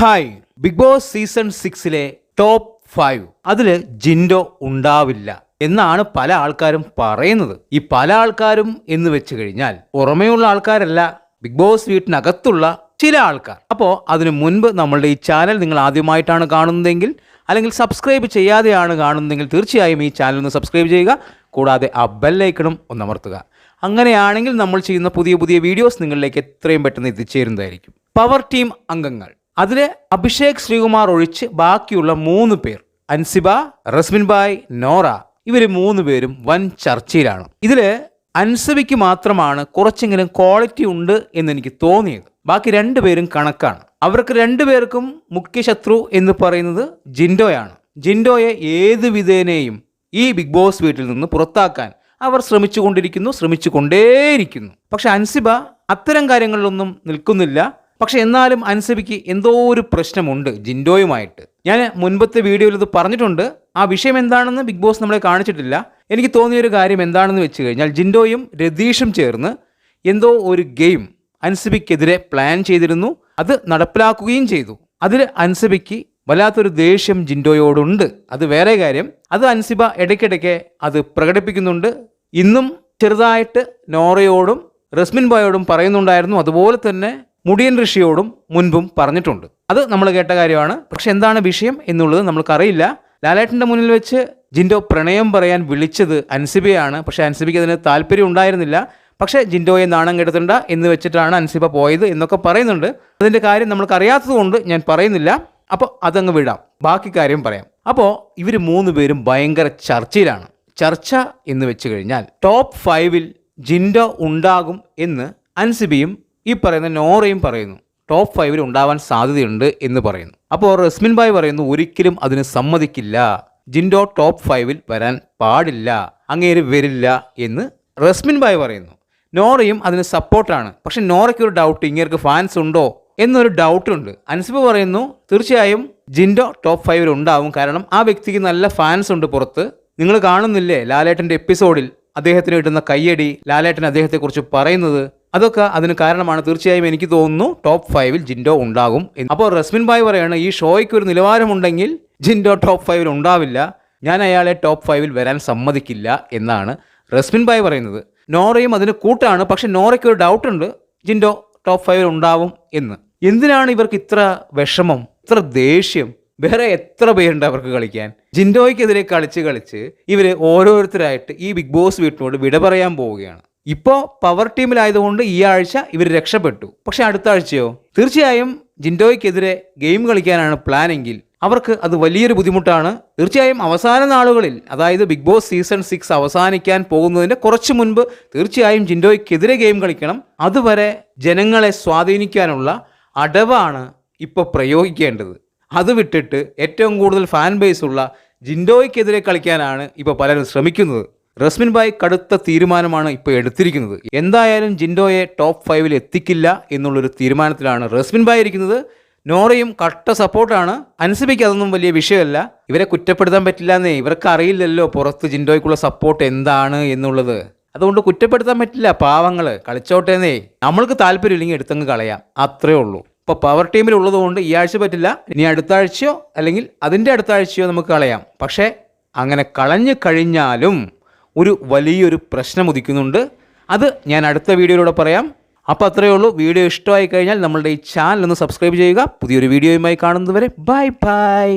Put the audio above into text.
Hi. Big boss season സിക്സിലെ top five. അതിൽ ജിൻഡോ ഉണ്ടാവില്ല എന്നാണ് പല ആൾക്കാരും പറയുന്നത്. ഈ പല ആൾക്കാരും എന്ന് വെച്ച് കഴിഞ്ഞാൽ പുറമേയുള്ള ആൾക്കാരല്ല ബിഗ് ബോസ് വീട്ടിനകത്തുള്ള ചില ആൾക്കാർ. അപ്പോൾ അതിനു മുൻപ് നമ്മളുടെ ഈ ചാനൽ നിങ്ങൾ ആദ്യമായിട്ടാണ് കാണുന്നതെങ്കിൽ അല്ലെങ്കിൽ സബ്സ്ക്രൈബ് ചെയ്യാതെയാണ് കാണുന്നതെങ്കിൽ തീർച്ചയായും ഈ ചാനൽ ഒന്ന് സബ്സ്ക്രൈബ് ചെയ്യുക. കൂടാതെ ആ ബെല്ലൈക്കണും ഒന്ന് അമർത്തുക. അങ്ങനെയാണെങ്കിൽ നമ്മൾ ചെയ്യുന്ന പുതിയ പുതിയ വീഡിയോസ് നിങ്ങളിലേക്ക് എത്രയും പെട്ടെന്ന് എത്തിച്ചേരുന്നതായിരിക്കും. പവർ ടീം അംഗങ്ങൾ. അതിലെ അഭിഷേക് ശ്രീകുമാർ ഒഴിച്ച് ബാക്കിയുള്ള മൂന്ന് പേർ അൻസിബ റസ്മിൻ ബായ് നോറ ഇവർ മൂന്ന് പേരും വൻ ചർച്ചയിലാണ്. ഇതിൽ അൻസബിക്ക് മാത്രമാണ് കുറച്ചെങ്കിലും ക്വാളിറ്റി ഉണ്ട് എന്ന് എനിക്ക് തോന്നിയത്. ബാക്കി രണ്ടുപേരും കണക്കാണ്. അവർക്ക് രണ്ടുപേർക്കും മുഖ്യ ശത്രു എന്ന് പറയുന്നത് ജിൻഡോയാണ്. ജിൻഡോയെ ഏത് വിധേനയും ഈ ബിഗ് ബോസ് വീട്ടിൽ നിന്ന് പുറത്താക്കാൻ അവർ ശ്രമിച്ചുകൊണ്ടിരിക്കുന്നു ശ്രമിച്ചു കൊണ്ടേയിരിക്കുന്നു പക്ഷെ അൻസിബ അത്തരം കാര്യങ്ങളിലൊന്നും നിൽക്കുന്നില്ല. പക്ഷെ എന്നാലും അൻസബിക്ക് എന്തോ ഒരു പ്രശ്നമുണ്ട് ജിൻഡോയുമായിട്ട്. ഞാൻ മുൻപത്തെ വീഡിയോയിൽ ഇത് പറഞ്ഞിട്ടുണ്ട്. ആ വിഷയം എന്താണെന്ന് ബിഗ് ബോസ് നമ്മളെ കാണിച്ചിട്ടില്ല. എനിക്ക് തോന്നിയൊരു കാര്യം എന്താണെന്ന് വെച്ച് കഴിഞ്ഞാൽ ജിൻഡോയും രതീഷും ചേർന്ന് എന്തോ ഒരു ഗെയിം അൻസബിക്കെതിരെ പ്ലാൻ ചെയ്തിരുന്നു. അത് നടപ്പിലാക്കുകയും ചെയ്തു. അതിൽ അൻസബിക്ക് വല്ലാത്തൊരു ദേഷ്യം ജിൻഡോയോടുണ്ട്. അത് വേറെ കാര്യം. അത് അൻസിബ ഇടയ്ക്കിടയ്ക്ക് അത് പ്രകടിപ്പിക്കുന്നുണ്ട്. ഇന്നും ചെറുതായിട്ട് നോറയോടും റസ്മിൻ ബോയോടും പറയുന്നുണ്ടായിരുന്നു. അതുപോലെ തന്നെ മുടിയൻ ഋഷിയോടും മുൻപും പറഞ്ഞിട്ടുണ്ട്. അത് നമ്മൾ കേട്ട കാര്യമാണ്. പക്ഷെ എന്താണ് വിഷയം എന്നുള്ളത് നമ്മൾക്കറിയില്ല. ലാലേട്ടന്റെ മുന്നിൽ വെച്ച് ജിൻഡോ പ്രണയം പറയാൻ വിളിച്ചത് അൻസിബയാണ്. പക്ഷെ അൻസിബയ്ക്ക് അതിന് താല്പര്യം ഉണ്ടായിരുന്നില്ല. പക്ഷേ ജിൻഡോയെ നാണം കെടുത്തണ്ട എന്ന് വെച്ചിട്ടാണ് അൻസിബ പോയത് എന്നൊക്കെ പറയുന്നുണ്ട്. അതിന്റെ കാര്യം നമ്മൾക്കറിയാത്തതുകൊണ്ട് ഞാൻ പറയുന്നില്ല. അപ്പോൾ അതങ്ങ് വിടാം. ബാക്കി കാര്യം പറയാം. അപ്പോൾ ഇവർ മൂന്ന് പേരും ഭയങ്കര ചർച്ചയിലാണ്. ചർച്ച എന്ന് വെച്ച് കഴിഞ്ഞാൽ ടോപ്പ് ഫൈവിൽ ജിൻഡോ ഉണ്ടാകും എന്ന് അൻസിബിയും ഈ പറയുന്ന നോറയും പറയുന്നു ടോപ്പ് ഫൈവിൽ ഉണ്ടാവാൻ സാധ്യതയുണ്ട് എന്ന് പറയുന്നു. അപ്പോൾ റസ്മിൻ ബായ് പറയുന്നു ഒരിക്കലും അതിന് സമ്മതിക്കില്ല. ജിൻഡോ ടോപ്പ് ഫൈവിൽ വരാൻ പാടില്ല. അങ്ങേര് വരില്ല എന്ന് റസ്മിൻ ബായ് പറയുന്നു. നോറയും അതിന് സപ്പോർട്ടാണ് പക്ഷെ നോറയ്ക്ക് ഒരു ഡൗട്ട് ഇങ്ങേർക്ക് ഫാൻസ് ഉണ്ടോ എന്നൊരു ഡൗട്ട് ഉണ്ട്. അൻസിബ് പറയുന്നു തീർച്ചയായും ജിൻഡോ ടോപ്പ് ഫൈവിൽ ഉണ്ടാവും. കാരണം ആ വ്യക്തിക്ക് നല്ല ഫാൻസ് ഉണ്ട് പുറത്ത്. നിങ്ങൾ കാണുന്നില്ലേ ലാലേട്ടന്റെ എപ്പിസോഡിൽ അദ്ദേഹത്തിന് കിട്ടുന്ന കയ്യടി? ലാലേട്ടൻ അദ്ദേഹത്തെക്കുറിച്ച് പറയുന്നത് അതൊക്കെ അതിന് കാരണമാണ്. തീർച്ചയായും എനിക്ക് തോന്നുന്നു ടോപ്പ് ഫൈവിൽ ജിൻഡോ ഉണ്ടാകും അപ്പോൾ റസ്മിൻ ബായ് പറയാണ് ഈ ഷോയ്ക്ക് ഒരു നിലവാരമുണ്ടെങ്കിൽ ജിൻഡോ ടോപ്പ് ഫൈവിൽ ഉണ്ടാവില്ല. ഞാൻ അയാളെ ടോപ്പ് ഫൈവിൽ വരാൻ സമ്മതിക്കില്ല എന്നാണ് റസ്മിൻ ബായ് പറയുന്നത്. നോറയും അതിന് കൂട്ടാണ്. പക്ഷെ നോറയ്ക്ക് ഒരു ഡൗട്ട് ഉണ്ട് ജിൻഡോ ടോപ്പ് ഫൈവിൽ ഉണ്ടാവും എന്ന്. എന്തിനാണ് ഇവർക്ക് ഇത്ര വിഷമം ഇത്ര ദേഷ്യം? വേറെ എത്ര പേരുണ്ട് അവർക്ക് കളിക്കാൻ? ജിൻഡോയ്ക്കെതിരെ കളിച്ച് കളിച്ച് ഇവർ ഓരോരുത്തരായിട്ട് ഈ ബിഗ് ബോസ് വീട്ടിനോട് വിട പറയാൻ പോവുകയാണ്. ഇപ്പോൾ പവർ ടീമിലായതുകൊണ്ട് ഈ ആഴ്ച ഇവർ രക്ഷപ്പെട്ടു. പക്ഷെ അടുത്ത ആഴ്ചയോ തീർച്ചയായും ജിൻഡോയ്ക്കെതിരെ ഗെയിം കളിക്കാനാണ് പ്ലാൻ എങ്കിൽ അവർക്ക് അത് വലിയൊരു ബുദ്ധിമുട്ടാണ്. തീർച്ചയായും അവസാന നാളുകളിൽ അതായത് ബിഗ് ബോസ് സീസൺ സിക്സ് അവസാനിക്കാൻ പോകുന്നതിന്റെ കുറച്ച് മുൻപ് തീർച്ചയായും ജിൻഡോയ്ക്കെതിരെ ഗെയിം കളിക്കണം. അതുവരെ ജനങ്ങളെ സ്വാധീനിക്കാനുള്ള അടവാണ് ഇപ്പോൾ പ്രയോഗിക്കേണ്ടത്. അത് വിട്ടിട്ട് ഏറ്റവും കൂടുതൽ ഫാൻ ബേസ് ഉള്ള ജിൻഡോയ്ക്കെതിരെ കളിക്കാനാണ് ഇപ്പോൾ പലരും ശ്രമിക്കുന്നത്. റസ്മിൻ ബായ് കടുത്ത തീരുമാനമാണ് ഇപ്പോൾ എടുത്തിരിക്കുന്നത്. എന്തായാലും ജിൻഡോയെ ടോപ്പ് ഫൈവിൽ എത്തിക്കില്ല എന്നുള്ളൊരു തീരുമാനത്തിലാണ് റസ്മിൻ ബായ് ഇരിക്കുന്നത്. നോറയും കട്ട സപ്പോർട്ടാണ്. അനുസരിക്ക് അതൊന്നും വലിയ വിഷയമല്ല. ഇവരെ കുറ്റപ്പെടുത്താൻ പറ്റില്ല എന്നേ ഇവർക്ക് അറിയില്ലല്ലോ പുറത്ത് ജിൻഡോയ്ക്കുള്ള സപ്പോർട്ട് എന്താണ് എന്നുള്ളത്. അതുകൊണ്ട് കുറ്റപ്പെടുത്താൻ പറ്റില്ല പാവങ്ങൾ കളിച്ചോട്ടേന്നേ നമ്മൾക്ക് താല്പര്യമില്ലെങ്കിൽ എടുത്തങ്ങ് കളയാം. അത്രേ ഉള്ളൂ. ഇപ്പോൾ പവർ ടീമിൽ ഉള്ളതുകൊണ്ട് ഈ ആഴ്ച പറ്റില്ല. ഇനി അടുത്ത ആഴ്ചയോ അല്ലെങ്കിൽ അതിന്റെ അടുത്ത ആഴ്ചയോ നമുക്ക് കളയാം. പക്ഷേ അങ്ങനെ കളഞ്ഞു കഴിഞ്ഞാലും ഒരു വലിയൊരു പ്രശ്നം ഉദിക്കുന്നുണ്ട് അത് ഞാൻ അടുത്ത വീഡിയോയിലൂടെ പറയാം. അപ്പോൾ അത്രയേ ഉള്ളൂ. വീഡിയോ ഇഷ്ടമായി കഴിഞ്ഞാൽ നമ്മളുടെ ഈ ചാനൽ ഒന്ന് സബ്സ്ക്രൈബ് ചെയ്യുക. പുതിയൊരു വീഡിയോയുമായി കാണുന്നതുവരെ ബൈ ബൈ.